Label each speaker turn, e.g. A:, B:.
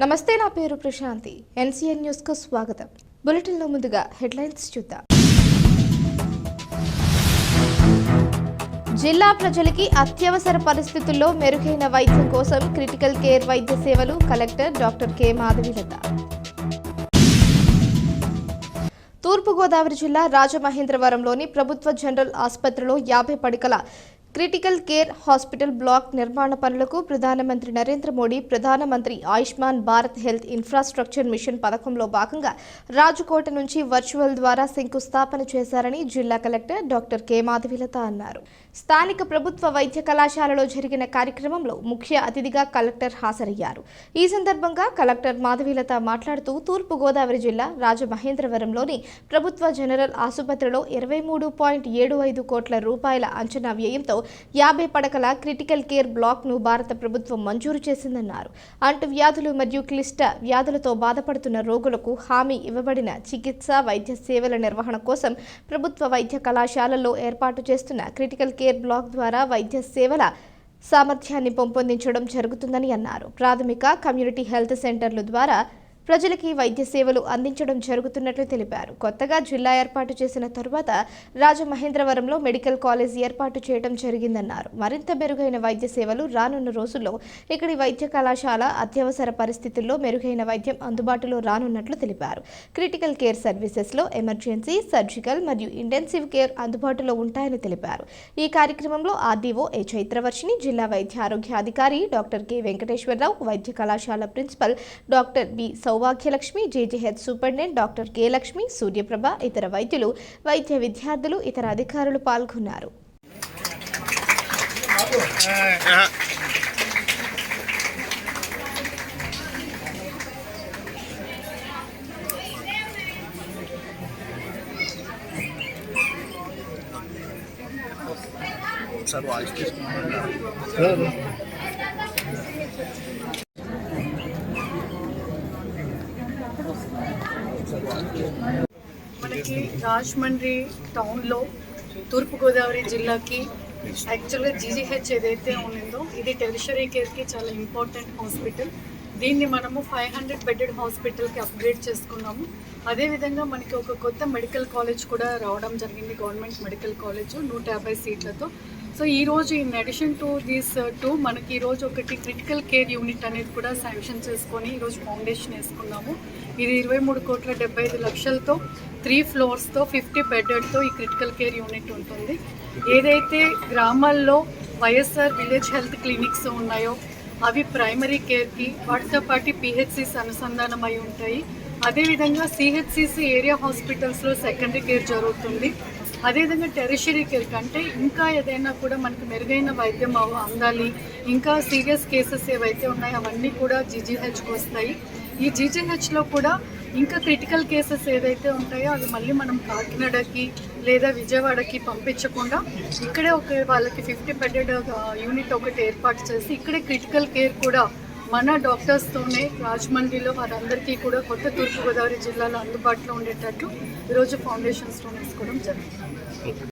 A: నమస్తే నా పేరు ప్రశాంతి. ఎన్సీఎన్ న్యూస్కు స్వాగతం. బులెటిన్లో ముందుగా హెడ్లైన్స్ చూద్దాం. జిల్లా ప్రజలకి అత్యవసర పరిస్థితుల్లో మెరుగైన వైద్యం కోసం క్రిటికల్ కేర్ వైద్య సేవలు కలెక్టర్ డాక్టర్ కె మాధవిలత. తూర్పుగోదావరి జిల్లా రాజమహేంద్రవరంలోని ప్రభుత్వ జనరల్ ఆసుపత్రిలో యాభై పడకల క్రిటికల్ కేర్ హాస్పిటల్ బ్లాక్ నిర్మాణ పనులకు ప్రధానమంత్రి నరేంద్ర మోడీ ప్రధానమంత్రి Ayushman Bharat health infrastructure mission పథకంలో భాగంగా రాజకోట నుంచి వర్చువల్ ద్వారా శంకుస్థాపన చేశారని జిల్లా కలెక్టర్ డాక్టర్ కె మాధవిలత అన్నారు. స్థానిక ప్రభుత్వ వైద్య కళాశాలలో జరిగిన కార్యక్రమంలో ముఖ్య అతిథిగా కలెక్టర్ హాజరయ్యారు. ఈ సందర్భంగా కలెక్టర్ మాధవీలత మాట్లాడుతూ తూర్పు గోదావరి జిల్లా రాజమహేంద్రవరంలోని ప్రభుత్వ జనరల్ ఆసుపత్రిలో ఇరవై మూడు పాయింట్ ఏడు ఐదు కోట్ల రూపాయల అంచనా వ్యయంతో యాభై పడకల క్రిటికల్ కేర్ బ్లాక్ను భారత ప్రభుత్వం మంజూరు చేసిందన్నారు. అంటు వ్యాధులు మరియు క్లిష్ట వ్యాధులతో బాధపడుతున్న రోగులకు హామీ ఇవ్వబడిన చికిత్స వైద్య సేవల నిర్వహణ కోసం ప్రభుత్వ వైద్య కళాశాలలో ఏర్పాటు చేస్తున్న క్రిటికల్ కేర్ బ్లాక్ ద్వారా వైద్య సేవల సామర్థ్యాన్ని పెంపొందించడం జరుగుతుందని అన్నారు. ప్రాథమిక కమ్యూనిటీ హెల్త్ సెంటర్ల ద్వారా ప్రజలకి వైద్య సేవలు అందించడం జరుగుతున్నట్లు తెలిపారు. కొత్తగా జిల్లా ఏర్పాటు చేసిన తరువాత రాజమహేంద్రవరంలో మెడికల్ కాలేజ్ ఏర్పాటు చేయడం జరిగిందన్నారు. మరింత మెరుగైన వైద్య సేవలు రానున్న రోజుల్లో ఇక్కడి వైద్య కళాశాల అత్యవసర పరిస్థితుల్లో మెరుగైన వైద్యం అందుబాటులో రానున్నట్లు తెలిపారు. క్రిటికల్ కేర్ సర్వీసెస్లో ఎమర్జెన్సీ సర్జికల్ మరియు ఇంటెన్సివ్ కేర్ అందుబాటులో ఉంటాయని తెలిపారు. ఈ కార్యక్రమంలో ఆర్డీఓ ఏ చైత్రవర్షిని జిల్లా వైద్య ఆరోగ్య అధికారి డాక్టర్ కె వెంకటేశ్వరరావు వైద్య కళాశాల ప్రిన్సిపల్ డాక్టర్ బి సౌ Saubhagyalakshmi JGH superintendent doctor K Lakshmi Suryaprabha ఇతర వైద్యులు వైద్య విద్యార్థులు ఇతర అధికారులు పాల్గొన్నారు.
B: సార్ వాయిస్ తీసుకున్నాను
C: మనకి రాజమండ్రి టౌన్లో తూర్పుగోదావరి జిల్లాకి యాక్చువల్గా జీజీహెచ్ ఏదైతే ఉండిందో ఇది టెరిషరీ కేర్కి చాలా ఇంపార్టెంట్ హాస్పిటల్ దీన్ని మనము ఫైవ్ హండ్రెడ్ బెడెడ్ హాస్పిటల్కి అప్గ్రేడ్ చేసుకున్నాము. అదేవిధంగా మనకి ఒక కొత్త మెడికల్ కాలేజ్ కూడా రావడం జరిగింది గవర్నమెంట్ మెడికల్ కాలేజ్ నూట యాభై సీట్లతో. సో ఈ in addition to these two మనకి ఈరోజు ఒకటి క్రిటికల్ కేర్ యూనిట్ అనేది కూడా శాంక్షన్ చేసుకొని ఈరోజు ఫౌండేషన్ వేసుకున్నాము. ఇది ఇరవై మూడు కోట్ల డెబ్బై ఐదు లక్షలతో త్రీ ఫ్లోర్స్తో ఫిఫ్టీ బెడ్డెడ్తో ఈ క్రిటికల్ కేర్ యూనిట్ ఉంటుంది. ఏదైతే గ్రామాల్లో వైఎస్ఆర్ విలేజ్ హెల్త్ క్లినిక్స్ ఉన్నాయో అవి ప్రైమరీ కేర్కి వాటితో పాటు పిహెచ్సిస్ అనుసంధానం అయి ఉంటాయి. అదేవిధంగా సిహెచ్సిసి ఏరియా హాస్పిటల్స్లో సెకండరీ కేర్ జరుగుతుంది. అదేవిధంగా టెరిషరీ కేర్ కంటే ఇంకా ఏదైనా కూడా మనకు మెరుగైన వైద్యం అందాలి. ఇంకా సీరియస్ కేసెస్ ఏవైతే ఉన్నాయో అవన్నీ కూడా జీజీహెచ్కి వస్తాయి. ఈ జీజీహెచ్లో కూడా ఇంకా క్రిటికల్ కేసెస్ ఏదైతే ఉంటాయో అవి మళ్ళీ మనం కాకినాడకి లేదా విజయవాడకి పంపించకుండా ఇక్కడే ఒక వాళ్ళకి ఫిఫ్టీ బెడెడ్ యూనిట్ ఒకటి ఏర్పాటు చేసి ఇక్కడే క్రిటికల్ కేర్ కూడా మన డాక్టర్స్తోనే రాజమండ్రిలో వారందరికీ కూడా కొత్త తూర్పుగోదావరి జిల్లాలో అందుబాటులో ఉండేటట్టు ఈరోజు ఫౌండేషన్ స్టోన్ వేసుకోవడం జరిగింది